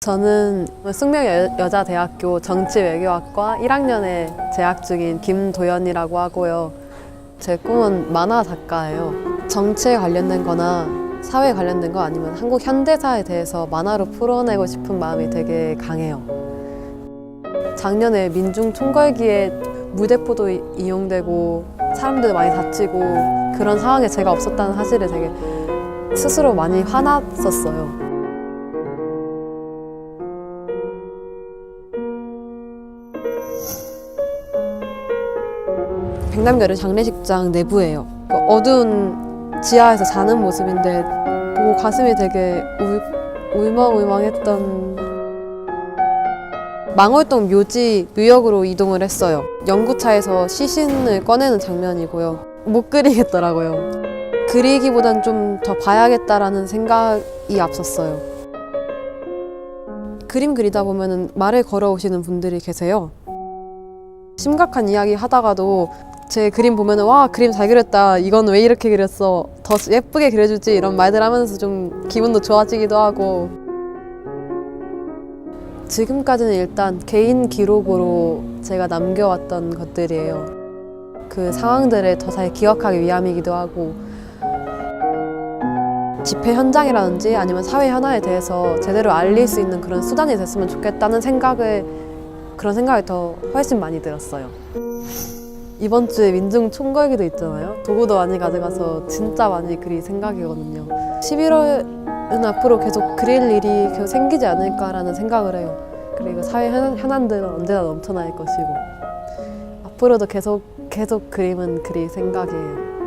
저는 숙명여자대학교 정치외교학과 1학년에 재학 중인 김도연이라고 하고요. 제 꿈은 만화 작가예요. 정치에 관련된 거나 사회에 관련된 거 아니면 한국 현대사에 대해서 만화로 풀어내고 싶은 마음이 되게 강해요. 작년에 민중 총궐기에 무대포도 이- 이용되고 사람들 많이 다치고 그런 상황에 제가 없었다는 사실에 되게 스스로 많이 화났었어요. 백남결의 장례식장 내부예요. 그 어두운 지하에서 자는 모습인데 보고 가슴이 되게 울, 울먹울먹했던 망월동 묘지 뉴욕으로 이동을 했어요. 연구차에서 시신을 꺼내는 장면이고요. 못 그리겠더라고요. 그리기보단 좀 더 봐야겠다라는 생각이 앞섰어요. 그림 그리다 보면은 말을 걸어오시는 분들이 계세요. 심각한 이야기 하다가도 제 그림 보면은 와 그림 잘 그렸다. 이건 왜 이렇게 그렸어? 더 예쁘게 그려주지 이런 말들 하면서 좀 기분도 좋아지기도 하고. 지금까지는 일단 개인 기록으로 제가 남겨왔던 것들이에요. 그 상황들을 더 잘 기억하기 위함이기도 하고. 집회 현장이라든지 아니면 사회 현안에 대해서 제대로 알릴 수 있는 그런 수단이 됐으면 좋겠다는 생각을 그런 생각이 더 훨씬 많이 들었어요. 이번 주에 민중 총궐기도 있잖아요. 도구도 많이 가져가서 진짜 많이 그릴 생각이거든요. 11월은 앞으로 계속 그릴 일이 계속 생기지 않을까라는 생각을 해요. 그리고 사회 현안, 현안들은 언제나 넘쳐날 것이고 앞으로도 계속 계속 그림은 그릴 생각이에요.